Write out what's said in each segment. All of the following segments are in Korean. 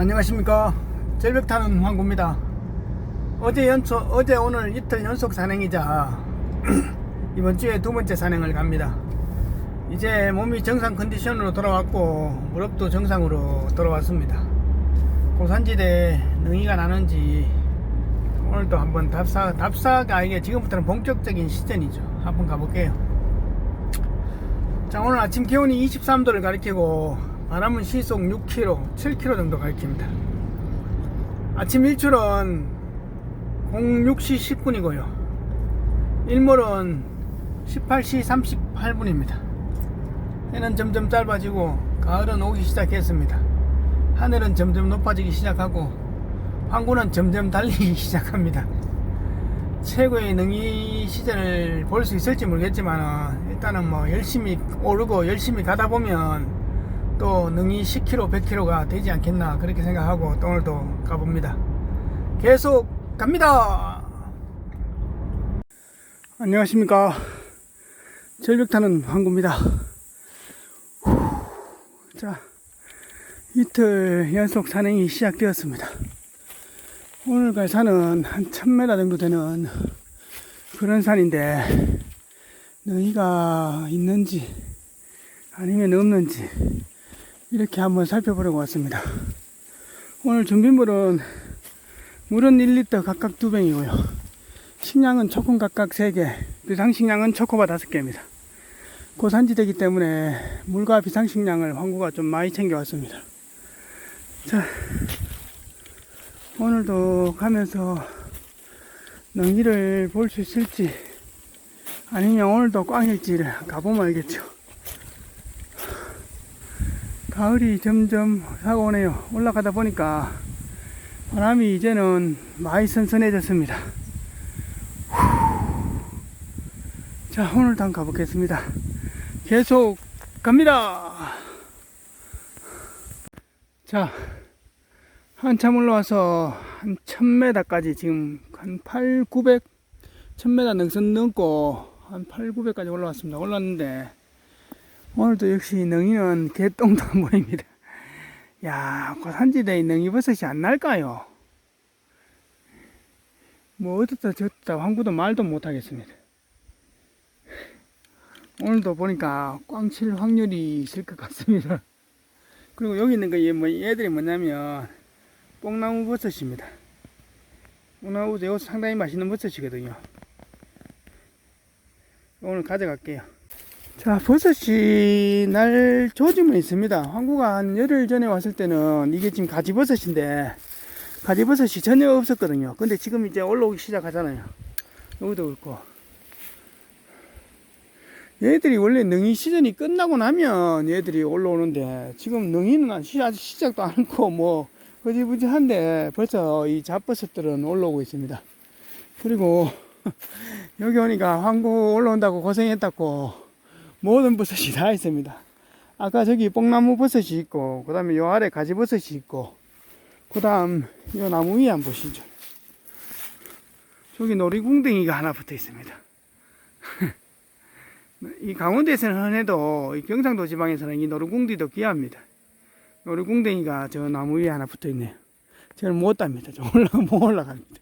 안녕하십니까. 절벽 타는 황구입니다. 어제 연초 어제 오늘 이틀 연속 산행이자 이번 주에 두 번째 산행을 갑니다. 이제 몸이 정상 컨디션으로 돌아왔고 무릎도 정상으로 돌아왔습니다. 고산지대 능이가 나는지 오늘도 한번 답사 답사가 이게 지금부터는 본격적인 시전이죠. 한번 가볼게요. 자 오늘 아침 기온이 23도를 가리키고 바람은 시속 6km, 7km 정도 가리킵니다. 아침 일출은 06시 10분이고요. 일몰은 18시 38분입니다. 해는 점점 짧아지고 가을은 오기 시작했습니다. 하늘은 점점 높아지기 시작하고 황구는 점점 달리기 시작합니다. 최고의 능이 시절을 볼 수 있을지 모르겠지만 일단은 뭐 열심히 오르고 열심히 가다 보면 또 능이 10km, 100km가 되지 않겠나 그렇게 생각하고 또 오늘도 가봅니다. 계속 갑니다. 안녕하십니까. 절벽 타는 황구입니다. 후, 자, 이틀 연속 산행이 시작되었습니다. 오늘 갈 산은 한 1000m 정도 되는 그런 산인데, 너희가 있는지, 아니면 없는지, 이렇게 한번 살펴보려고 왔습니다. 오늘 준비물은 물은 1리터 각각 2병이고요. 식량은 초콘 각각 3개, 비상식량은 초코바 5개입니다. 고산지대이기 때문에 물과 비상식량을 황구가 좀 많이 챙겨왔습니다. 자, 오늘도 가면서 능이를 볼 수 있을지 아니면 오늘도 꽝일지를 가보면 알겠죠. 가을이 점점 다가오네요. 올라가다 보니까 바람이 이제는 많이 선선해졌습니다. 후. 자, 오늘도 한번 가보겠습니다. 계속 갑니다. 자, 한참 올라와서 한 1000m까지 지금 한 8, 900, 1000m 능선 넘고 한 8, 900까지 올라왔습니다. 올랐는데 오늘도 역시 능이는 개똥도 안 보입니다. 야, 고산지대에 능이버섯이 안 날까요? 뭐 어떻다 저떻다 황구도 말도 못하겠습니다. 오늘도 보니까 꽝칠 확률이 있을 것 같습니다. 그리고 여기 있는 거 뭐, 얘들이 뭐냐면 뽕나무 버섯입니다. 뽕나무 버섯 상당히 맛있는 버섯이거든요. 오늘 가져갈게요. 자, 버섯이 날 조짐은 있습니다. 황구가 한 열흘 전에 왔을 때는 이게 지금 가지버섯인데, 가지버섯이 전혀 없었거든요. 근데 지금 이제 올라오기 시작하잖아요. 여기도 그렇고. 얘들이 원래 능이 시즌이 끝나고 나면 얘들이 올라오는데, 지금 능이는 아직 시작도 않고, 뭐, 허지부지한데, 벌써 이 잡버섯들은 올라오고 있습니다. 그리고, 여기 오니까 황구 올라온다고 고생했다고, 모든 버섯이 다 있습니다. 아까 저기 뽕나무 버섯이 있고, 그 다음에 요 아래 가지 버섯이 있고, 그 다음 요 나무 위에 한번 보시죠. 저기 놀이궁뎅이가 하나 붙어 있습니다. 이 강원도에서는 흔해도 이 경상도 지방에서는 이 놀이궁디도 귀합니다. 놀이궁뎅이가 저 나무 위에 하나 붙어 있네요. 저는 못 답니다. 저 올라가, 못 올라갑니다.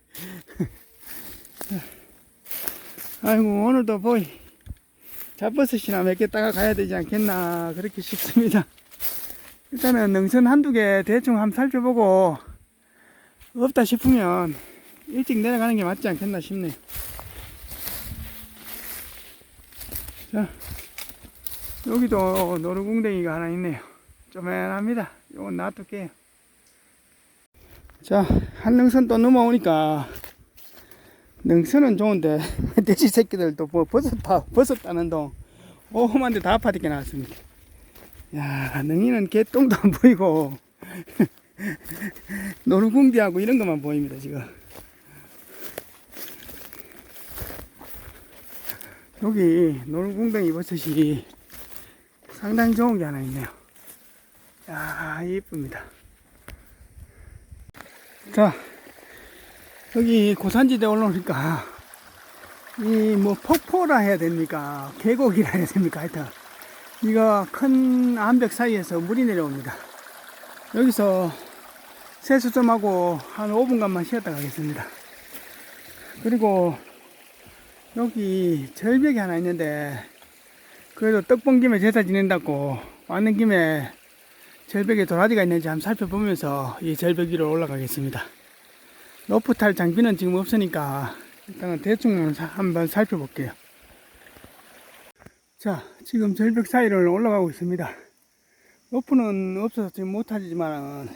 아이고, 오늘도 보이. 잡버섯이나 몇 개 따가 가야 되지 않겠나 그렇게 싶습니다. 일단은 능선 한두 개 대충 한번 살펴보고 없다 싶으면 일찍 내려가는 게 맞지 않겠나 싶네요. 자, 여기도 노루궁뎅이가 하나 있네요. 쪼맨합니다. 요건 놔둘게요. 자, 한능선 또 넘어오니까 능선은 좋은데 돼지 새끼들도 뭐 버섯 파 버섯 따는 동 오만데 다 파듣게 나왔습니다. 야 능이는 개똥도 안 보이고 노루궁디하고 이런 것만 보입니다 지금. 여기 노루궁뎅이 버섯이 상당히 좋은 게 하나 있네요. 야 이쁩니다. 자 여기 고산지대 올라오니까 이 뭐 폭포라 해야 됩니까 계곡이라 해야 됩니까 하여튼 이거 큰 암벽 사이에서 물이 내려옵니다 여기서 세수 좀 하고 한 5분간만 쉬었다 가겠습니다. 그리고 여기 절벽이 하나 있는데 그래도 떡 본 김에 제사 지낸다고 왔는 김에 절벽에 도라지가 있는지 한번 살펴보면서 이 절벽 위로 올라가겠습니다. 로프 탈 장비는 지금 없으니까 일단은 대충 한번 살펴볼게요. 자, 지금 절벽 사이를 올라가고 있습니다. 로프는 없어서 지금 못하지만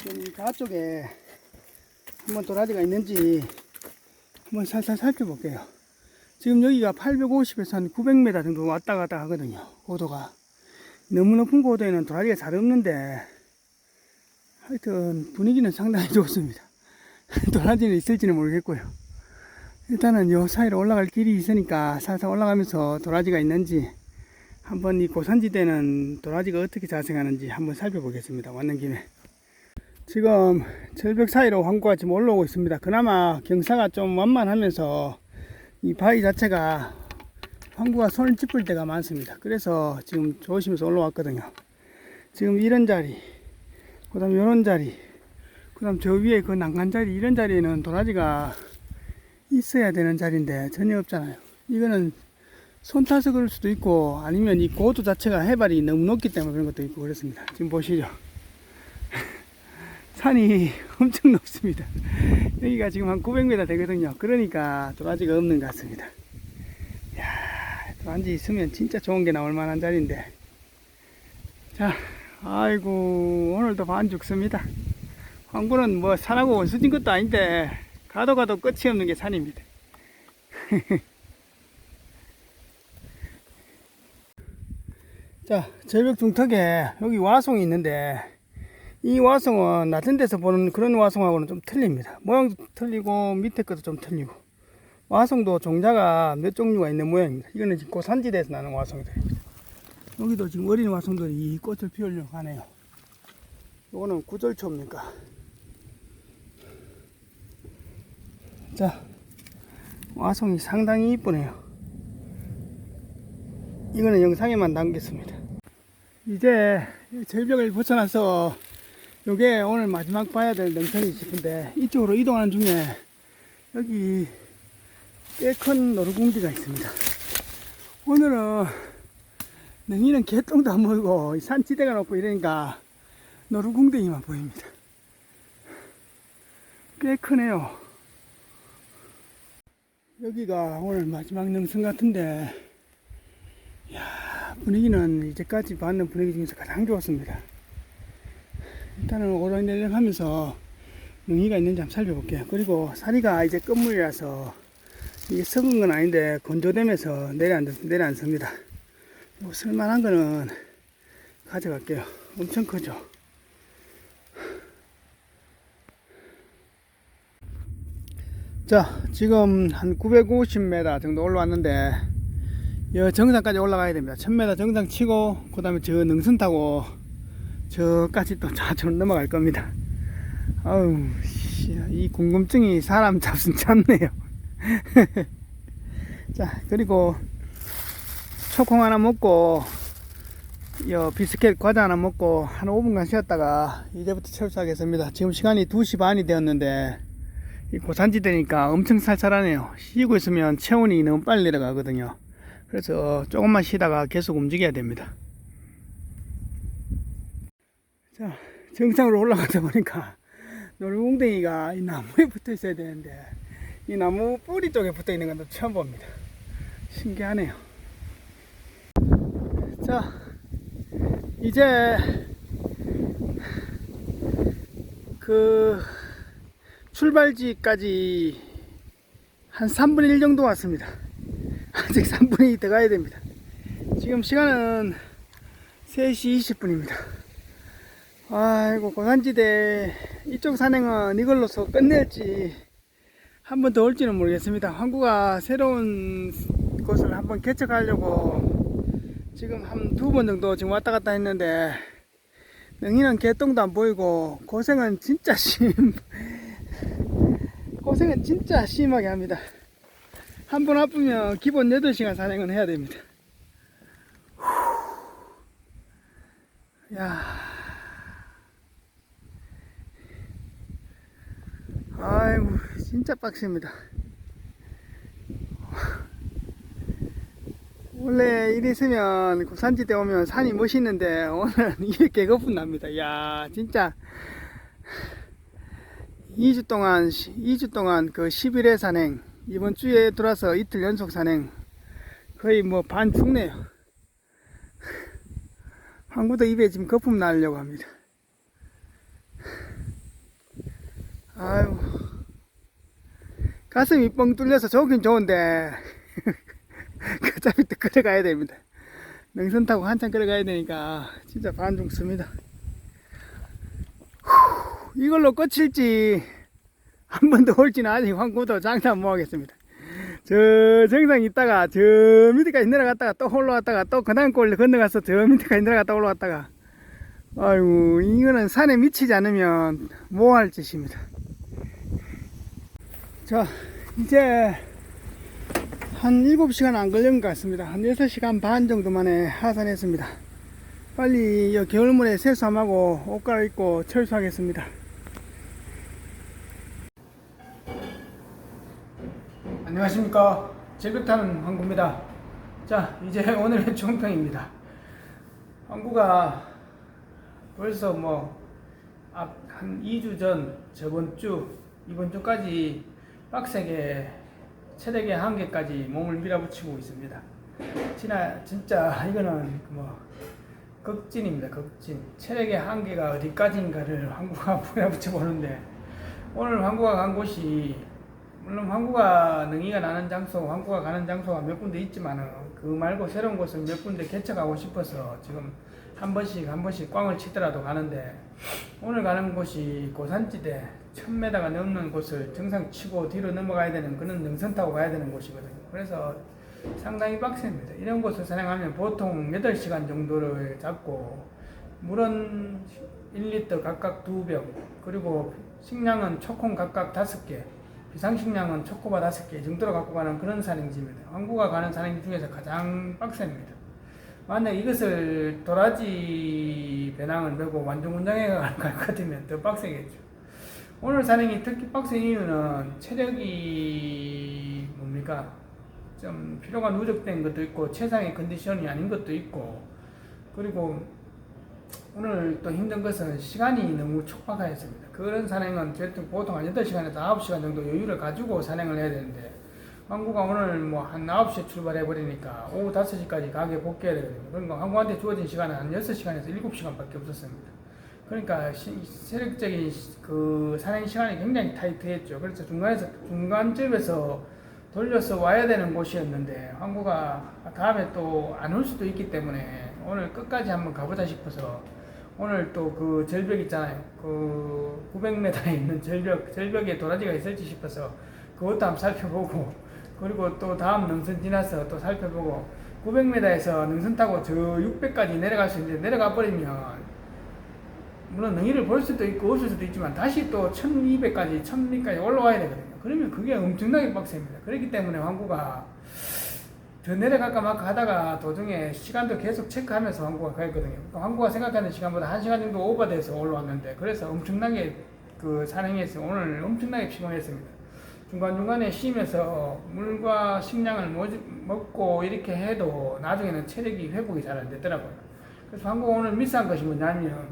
지금 이 가쪽에 한번 도라지가 있는지 한번 살살 살펴볼게요. 지금 여기가 850에서 한 900m 정도 왔다 갔다 하거든요. 고도가. 너무 높은 고도에는 도라지가 잘 없는데 하여튼 분위기는 상당히 좋습니다. 도라지는 있을지는 모르겠고요. 일단은 요 사이로 올라갈 길이 있으니까 살살 올라가면서 도라지가 있는지 한번 이 고산지대는 도라지가 어떻게 자생하는지 한번 살펴보겠습니다. 왔는 김에. 지금 절벽 사이로 황구가 지금 올라오고 있습니다. 그나마 경사가 좀 완만하면서 이 바위 자체가 황구가 손을 짚을 때가 많습니다. 그래서 지금 조심해서 올라왔거든요. 지금 이런 자리, 그 다음 이런 자리, 그 다음 저 위에 그 난간 자리, 이런 자리에는 도라지가 있어야 되는 자리인데 전혀 없잖아요. 이거는 손 타서 그럴 수도 있고 아니면 이 고도 자체가 해발이 너무 높기 때문에 그런 것도 있고 그렇습니다. 지금 보시죠. 산이 엄청 높습니다. 여기가 지금 한 900m 되거든요. 그러니까 도라지가 없는 것 같습니다. 이야, 도라지 있으면 진짜 좋은 게 나올 만한 자리인데. 자, 아이고, 오늘도 반 죽습니다. 황구는 뭐 산하고 원수진 것도 아닌데, 가도 가도 끝이 없는 게 산입니다. 자, 절벽 중턱에 여기 와송이 있는데, 이 와송은 낮은 데서 보는 그런 와송하고는 좀 틀립니다. 모양도 틀리고 밑에 것도 좀 틀리고 와송도 종자가 몇 종류가 있는 모양입니다. 이거는 지금 고산지대에서 나는 와송들입니다. 여기도 지금 어린 와송들이 이 꽃을 피우려고 하네요. 이거는 구절초입니까? 자, 와송이 상당히 이쁘네요. 이거는 영상에만 남겠습니다. 이제 절벽을 벗어나서 요게 오늘 마지막 봐야 될 능선이 싶은데 이쪽으로 이동하는 중에 여기 꽤 큰 노루궁지가 있습니다. 오늘은 능이는 개똥도 안 보이고 이 산지대가 높고 이러니까 노루궁뎅이만 보입니다. 꽤 크네요. 여기가 오늘 마지막 능선 같은데 이야, 분위기는 이제까지 봤는 분위기 중에서 가장 좋았습니다. 일단은 오르내리락 하면서 능이가 있는지 한번 살펴볼게요. 그리고 사리가 이제 끝물이라서 이게 썩은 건 아닌데 건조되면서 내려앉, 내려앉습니다. 뭐 쓸만한 거는 가져갈게요. 엄청 크죠? 자, 지금 한 950m 정도 올라왔는데, 여 정상까지 올라가야 됩니다. 1000m 정상 치고, 그 다음에 저 능선 타고, 저까지 또 좌측으로 넘어갈 겁니다. 아우, 씨, 이 궁금증이 사람 잡순 잡네요. 자, 그리고 초콩 하나 먹고, 여 비스켓 과자 하나 먹고 한 5분간 쉬었다가 이제부터 철수하겠습니다. 지금 시간이 2시 반이 되었는데 이 고산지대니까 엄청 살살하네요. 쉬고 있으면 체온이 너무 빨리 내려가거든요. 그래서 조금만 쉬다가 계속 움직여야 됩니다. 자, 정상으로 올라가다 보니까 노루궁뎅이가 이 나무에 붙어 있어야 되는데 이 나무 뿌리 쪽에 붙어 있는 건 처음 봅니다. 신기하네요. 자, 이제 그 출발지까지 한 3분의 1 정도 왔습니다. 아직 3분의 2 더 가야 됩니다. 지금 시간은 3시 20분입니다. 아이고 고산지대 이쪽 산행은 이걸로서 끝낼지 한 번 더 올지는 모르겠습니다. 항구가 새로운 곳을 한번 개척하려고 지금 한 두 번 정도 지금 왔다 갔다 했는데 능이는 개똥도 안 보이고 고생은 진짜 심 고생은 진짜 심하게 합니다. 한 번 아프면 기본 8시간 산행은 해야 됩니다. 야. 아이고, 진짜 빡셉니다. 원래 이리 있으면 산지대 오면 산이 멋있는데 오늘 이렇게 거품 납니다. 야 진짜 2주 동안 2주 동안 그 11회 산행 이번 주에 들어와서 이틀 연속 산행 거의 뭐 반 죽네요. 항구도 입에 지금 거품 나려고 합니다. 아유 가슴이 뻥 뚫려서 좋긴 좋은데 어차피 또 걸어가야 됩니다. 능선 타고 한참 걸어가야 되니까 진짜 반중 씁니다. 후, 이걸로 끝일지 한 번 더 올지는 아직 황구도 장담 못 하겠습니다. 저 정상 있다가 저 밑에까지 내려갔다가 또 올라왔다가 또 그 다음 골 건너가서 저 밑에까지 내려갔다 올라왔다가 아이고 이거는 산에 미치지 않으면 뭐 할 짓입니다. 자 이제 한 7시간 안 걸린 것 같습니다. 한 6시간 반 정도 만에 하산했습니다. 빨리 이 겨울물에 세수함하고 옷 갈아입고 철수하겠습니다. 안녕하십니까. 제백타는 황구입니다. 자, 이제 오늘의 총평입니다. 황구가 벌써 뭐, 앞, 한 2주 전, 저번 주, 이번 주까지 빡세게 체력의 한계까지 몸을 밀어붙이고 있습니다. 진짜, 진짜 이거는 뭐 극진입니다. 극진. 체력의 한계가 어디까지인가를 한국가 밀어붙여 보는데 오늘 한국가 간 곳이 물론 한국가 능이가 나는 장소, 한국가 가는 장소가 몇 군데 있지만은 그 말고 새로운 곳을 몇 군데 개척하고 싶어서 지금 한 번씩 한 번씩 꽝을 치더라도 가는데 오늘 가는 곳이 고산지대 1000m가 넘는 곳을 정상 치고 뒤로 넘어가야 되는 그런 능선 타고 가야 되는 곳이거든요. 그래서 상당히 빡셉니다. 이런 곳을 산행하면 보통 8시간 정도를 잡고 물은 1리터 각각 2병 그리고 식량은 초콩 각각 5개 비상식량은 초코바 5개 정도로 갖고 가는 그런 산행지입니다. 항구가 가는 산행지 중에서 가장 빡셉니다. 만약 이것을 도라지 배낭을 메고 완전 운장해 갈것 같으면 더 빡세겠죠. 오늘 산행이 특히 빡센 이유는 체력이 뭡니까? 좀 피로가 누적된 것도 있고 최상의 컨디션이 아닌 것도 있고 그리고 오늘 또 힘든 것은 시간이 너무 촉박하였습니다. 그런 산행은 보통 보통 한 8시간에서 9시간 정도 여유를 가지고 산행을 해야 되는데 항구가 오늘 뭐 한 9시에 출발해 버리니까 오후 5시까지 가게 복귀해야 되거든요. 그러니까 항구한테 주어진 시간은 한 6시간에서 7시간밖에 없었습니다. 그러니까 시, 세력적인 시- 그 산행 시간이 굉장히 타이트했죠. 그래서 중간에서 중간쯤에서 돌려서 와야 되는 곳이었는데 항구가 다음에 또 안 올 수도 있기 때문에 오늘 끝까지 한번 가보자 싶어서 오늘 또 그 절벽 있잖아요. 그 900m에 있는 절벽, 절벽에 도라지가 있을지 싶어서 그것도 한번 살펴보고 그리고 또 다음 능선 지나서 또 살펴보고 900m에서 능선 타고 저 600까지 내려갈 수 있는데 내려가 버리면 물론 능이를 볼 수도 있고 없을 수도 있지만 다시 또 1200까지 1000m까지 올라와야 되거든요. 그러면 그게 엄청나게 빡셉니다. 그렇기 때문에 황구가 더 내려갈까 말까 하다가 도중에 시간도 계속 체크하면서 황구가 가있거든요. 황구가 생각하는 시간보다 1시간 정도 오버돼서 올라왔는데 그래서 엄청나게 그 산행해서 오늘 엄청나게 피곤했습니다. 중간중간에 쉬면서 물과 식량을 먹고 이렇게 해도 나중에는 체력이 회복이 잘 안 되더라고요. 그래서 한국 오늘 미스한 것이 뭐냐면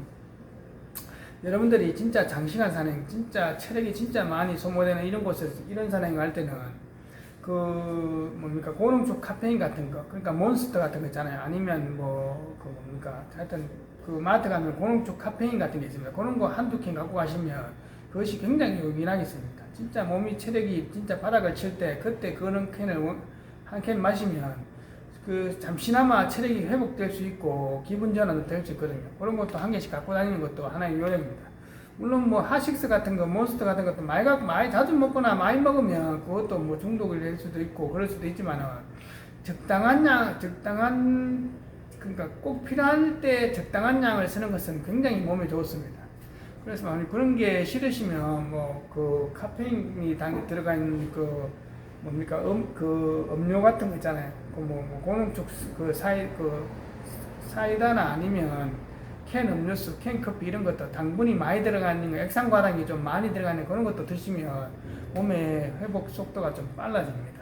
여러분들이 진짜 장시간 산행, 진짜 체력이 진짜 많이 소모되는 이런 곳에서 이런 산행을 할 때는 그 뭡니까 고농축 카페인 같은 거, 그러니까 몬스터 같은 거 있잖아요. 아니면 뭐 그 뭡니까 하여튼 그 마트 가면 고농축 카페인 같은 게 있습니다. 그런 거 한두 캔 갖고 가시면 그것이 굉장히 요긴하겠습니다. 진짜 몸이 체력이 진짜 바닥을 칠 때 그때 그런 캔을 한 캔 마시면 그 잠시나마 체력이 회복될 수 있고 기분 전환도 될 수 있거든요. 그런 것도 한 개씩 갖고 다니는 것도 하나의 요령입니다. 물론 뭐 하식스 같은 거, 몬스터 같은 것도 많이 갖고 많이 자주 먹거나 많이 먹으면 그것도 뭐 중독이 될 수도 있고 그럴 수도 있지만은 적당한 양, 적당한 그러니까 꼭 필요할 때 적당한 양을 쓰는 것은 굉장히 몸에 좋습니다. 그래서 만약 그런 게 싫으시면 뭐 그 카페인이 당 들어가 있는 그 뭡니까 음, 그 음료 같은 거 있잖아요. 그뭐 뭐 고농축 그 사이 그 사이다나 아니면 캔 음료수, 캔 커피 이런 것도 당분이 많이 들어가는 거, 액상과당이 좀 많이 들어가는 그런 것도 드시면 몸의 회복 속도가 좀 빨라집니다.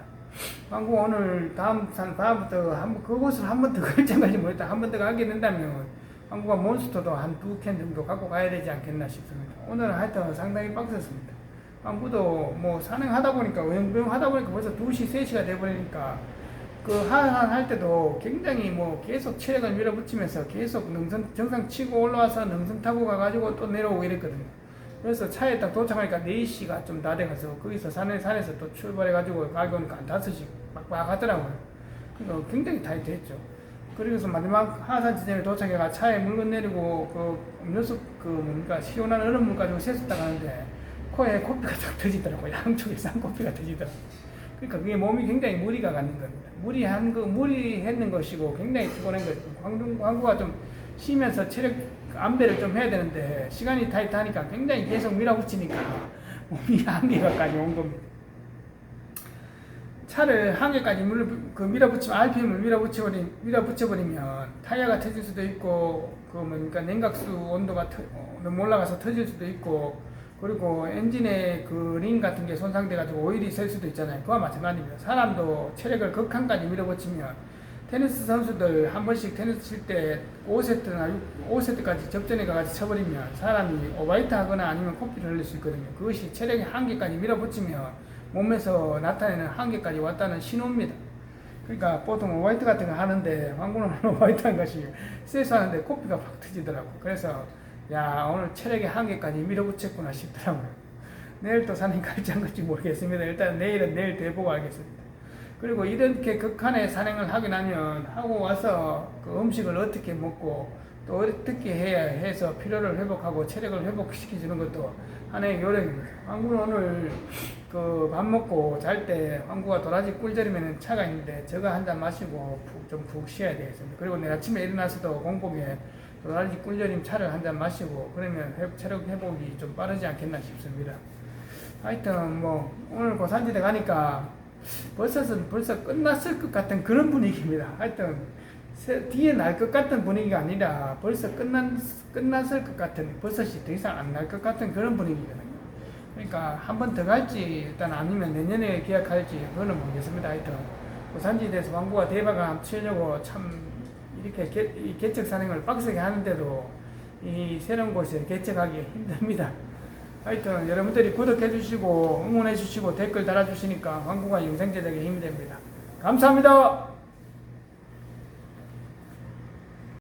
광고 오늘 다음 산 다음부터 한번 그곳을 한 번더 갈지 모르겠다. 한 번 더 가게 된다면 광고가 몬스터도 한 두 캔 정도 갖고 가야 되지 않겠나 싶습니다. 오늘은 하여튼 상당히 빡셌습니다. 광고도 뭐 산행하다 보니까 우영부영 하다 보니까 벌써 2시, 3시가 돼버리니까 그 하한 할 때도 굉장히 뭐 계속 체력을 밀어붙이면서 계속 능선 정상 치고 올라와서 능선 타고 가가지고 또 내려오고 이랬거든요. 그래서 차에 딱 도착하니까 4시가 좀 다 돼가서 거기서 산에, 산에서 또 출발해가지고 가기 오니까 한 5시 빡빡 하더라고요. 그래서 굉장히 타이트했죠. 그리고서 마지막 하산 지점에 도착해가 차에 물건 내리고 그 음료수 그 뭔가 시원한 얼음물 가지고 세수딱 하는데 코에 코피가 탁 터지더라고요. 양쪽에 쌍코피가 터지더라고요. 그러니까 그게 몸이 굉장히 무리가 가는 겁니다. 무리한 거, 무리했는 것이고 굉장히 피곤한 거죠. 광주, 광고가 좀 쉬면서 체력 안배를 좀 해야 되는데 시간이 타이트하니까 굉장히 계속 밀어붙이니까 몸이 한계가까지 온 겁니다. 차를 한계까지 물, 그 밀어붙이면 RPM을 밀어붙여버리, 밀어붙여버리면 타이어가 터질 수도 있고 그 뭐니까 냉각수 온도가 터, 어, 너무 올라가서 터질 수도 있고 그리고 엔진의 그 링 같은 게 손상돼가지고 오일이 셀 수도 있잖아요. 그와 마찬가지입니다. 사람도 체력을 극한까지 밀어붙이면 테니스 선수들 한 번씩 테니스 칠 때 5세트나 5세트까지 접전에 가서 쳐버리면 사람이 오바이트 하거나 아니면 코피를 흘릴 수 있거든요. 그것이 체력의 한계까지 밀어붙이면 몸에서 나타내는 한계까지 왔다는 신호입니다. 그러니까 보통 오바이트 같은 거 하는데 황구는 오바이트 한 것이 세수하는데 코피가 팍 터지더라고. 그래서 야 오늘 체력의 한계까지 밀어붙였구나 싶더라고요. 내일 또 산행 갈지 안 갈지 모르겠습니다. 일단 내일은 내일 돼보고 알겠습니다. 그리고 이렇게 극한의 산행을 하게 나면 하고 와서 그 음식을 어떻게 먹고 또 어떻게 해야 해서 피로를 회복하고 체력을 회복시켜주는 것도 하나의 요령입니다. 황구는 오늘 그 밥 먹고 잘때 황구가 도라지 꿀절이면 차가 있는데 저거 한잔 마시고 좀 푹 쉬어야 되겠습니다. 그리고 내일 아침에 일어나서도 공복에 도라지 꿀절임 차를 한 잔 마시고 그러면 회- 체력 회복이 좀 빠르지 않겠나 싶습니다. 하여튼 뭐 오늘 고산지대 가니까 벌써는 벌써 끝났을 것 같은 그런 분위기입니다. 하여튼 새- 뒤에 날 것 같은 분위기가 아니라 벌써 끝난 끝났을 것 같은 버섯이 더 이상 안 날 것 같은 그런 분위기거든요. 그러니까 한 번 더 갈지 일단 아니면 내년에 계약할지 그거는 모르겠습니다. 하여튼 고산지대에서 광고가 대박을 치려고 참 이렇게 개, 이 개척 산행을 빡세게 하는데도 이 새로운 곳에 개척하기 힘듭니다. 하여튼 여러분들이 구독해 주시고 응원해 주시고 댓글 달아 주시니까 광고가 영상 제작에 힘이 됩니다. 감사합니다.